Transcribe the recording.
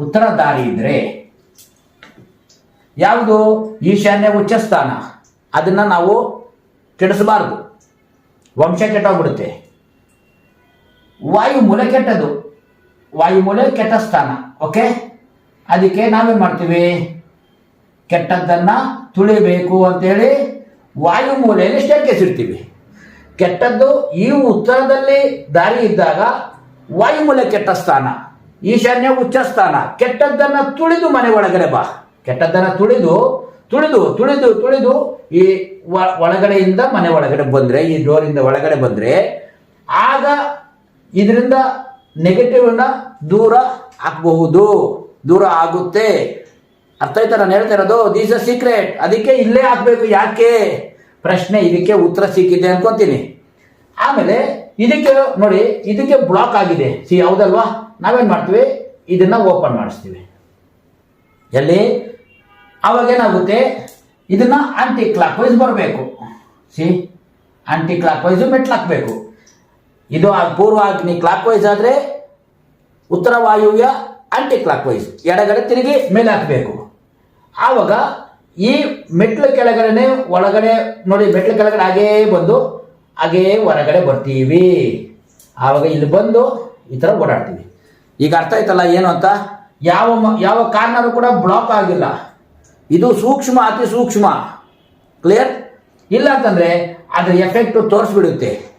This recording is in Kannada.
ಉತ್ತರ ದಾರಿ ಇದ್ರೆ ಯಾವುದು? ಈಶಾನ್ಯ ಉಚ್ಚಸ್ಥಾನ. ಅದನ್ನ ನಾವು ಕೆಡಿಸಬಾರ್ದು. ವಂಶ ಕೆಟ್ಟೋಗ್ಬಿಡುತ್ತೆ. ವಾಯು ಮೂಲೆ ಕೆಟ್ಟದು ವಾಯು ಮೂಲೆ ಕೆಟ್ಟ ಸ್ಥಾನ ಓಕೆ ಅದಕ್ಕೆ ನಾವೇನ್ ಮಾಡ್ತೀವಿ? ಕೆಟ್ಟದ್ದನ್ನ ತುಳಿಬೇಕು ಅಂತೇಳಿ ವಾಯುಮೂಲೆಯಲ್ಲಿ ಸ್ಟೇರ್ಕೇಸ್ ಇಡ್ತೀವಿ. ಕೆಟ್ಟದ್ದು ಈ ಉತ್ತರದಲ್ಲಿ ದಾರಿ ಇದ್ದಾಗ ವಾಯುಮೂಲೆ ಕೆಟ್ಟ ಸ್ಥಾನ ಈಶಾನ್ಯ ಉಚ್ಚ ಸ್ಥಾನ. ಕೆಟ್ಟದ್ದನ್ನ ತುಳಿದು ಮನೆ ಒಳಗಡೆ ಬಾ. ಕೆಟ್ಟದ್ದನ್ನ ತುಳಿದು ತುಳಿದು ತುಳಿದು ತುಳಿದು ಈ ಒಳಗಡೆಯಿಂದ ಮನೆ ಒಳಗಡೆ ಬಂದ್ರೆ, ಈ ಡೋರಿಂದ ಒಳಗಡೆ ಬಂದ್ರೆ, ಆಗ ಇದರಿಂದ ನೆಗೆಟಿವ್ ಅನ್ನ ದೂರ ಹಾಕಬಹುದು ದೂರ ಆಗುತ್ತೆ. ಅರ್ಥ ಆಯ್ತಾ? ನಾನು ಹೇಳ್ತಾ ಇರೋದು ದೀಸ್ ಅ ಸೀಕ್ರೆಟ್ ಅದಕ್ಕೆ ಇಲ್ಲೇ ಹಾಕ್ಬೇಕು ಯಾಕೆ? ಪ್ರಶ್ನೆ ಇದಕ್ಕೆ ಉತ್ತರ ಸಿಕ್ಕಿದೆ ಅನ್ಕೊಂತೀನಿ. ಆಮೇಲೆ ಇದಕ್ಕೆ ನೋಡಿ, ಇದಕ್ಕೆ ಬ್ಲಾಕ್ ಆಗಿದೆ. ಸಿ ಯಾವುದಲ್ವಾ? ನಾವೇನು ಮಾಡ್ತೀವಿ? ಇದನ್ನು ಓಪನ್ ಮಾಡಿಸ್ತೀವಿ. ಎಲ್ಲಿ? ಅವಾಗ ಏನಾಗುತ್ತೆ? ಇದನ್ನ ಆಂಟಿ ಕ್ಲಾಕ್ ವೈಸ್ ಬರಬೇಕು. ಸಿ ಆಂಟಿ ಕ್ಲಾಕ್ ವೈಸು ಮೆಟ್ಲು ಹಾಕಬೇಕು. ಇದು ಪೂರ್ವ ಅಗ್ನಿ ಕ್ಲಾಕ್ ವೈಸ್ ಆದರೆ ಉತ್ತರ ವಾಯುವ್ಯ ಆಂಟಿ ಕ್ಲಾಕ್ ವೈಸ್ ಎಡಗಡೆ ತಿರುಗಿ ಮೇಲೆ ಹಾಕಬೇಕು. ಆವಾಗ ಈ ಮೆಟ್ಲು ಕೆಳಗಡೆ ಒಳಗಡೆ ನೋಡಿ, ಮೆಟ್ಲು ಕೆಳಗಡೆ ಹಾಗೇ ಬಂದು ಹಾಗೇ ಹೊರಗಡೆ ಬರ್ತೀವಿ. ಆವಾಗ ಇಲ್ಲಿ ಬಂದು ಈ ಥರ ಓಡಾಡ್ತೀವಿ. ಈಗ ಅರ್ಥ ಆಯ್ತಲ್ಲ ಏನು ಅಂತ? ಯಾವ ಯಾವ ಕಾರ್ನರು ಕೂಡ ಬ್ಲಾಕ್ ಆಗಿಲ್ಲ. ಇದು ಸೂಕ್ಷ್ಮ ಅತಿ ಸೂಕ್ಷ್ಮ. ಕ್ಲಿಯರ್ ಇಲ್ಲ ಅಂತಂದ್ರೆ ಅದರ ಎಫೆಕ್ಟ್ ತೋರಿಸ್ಬಿಡುತ್ತೆ.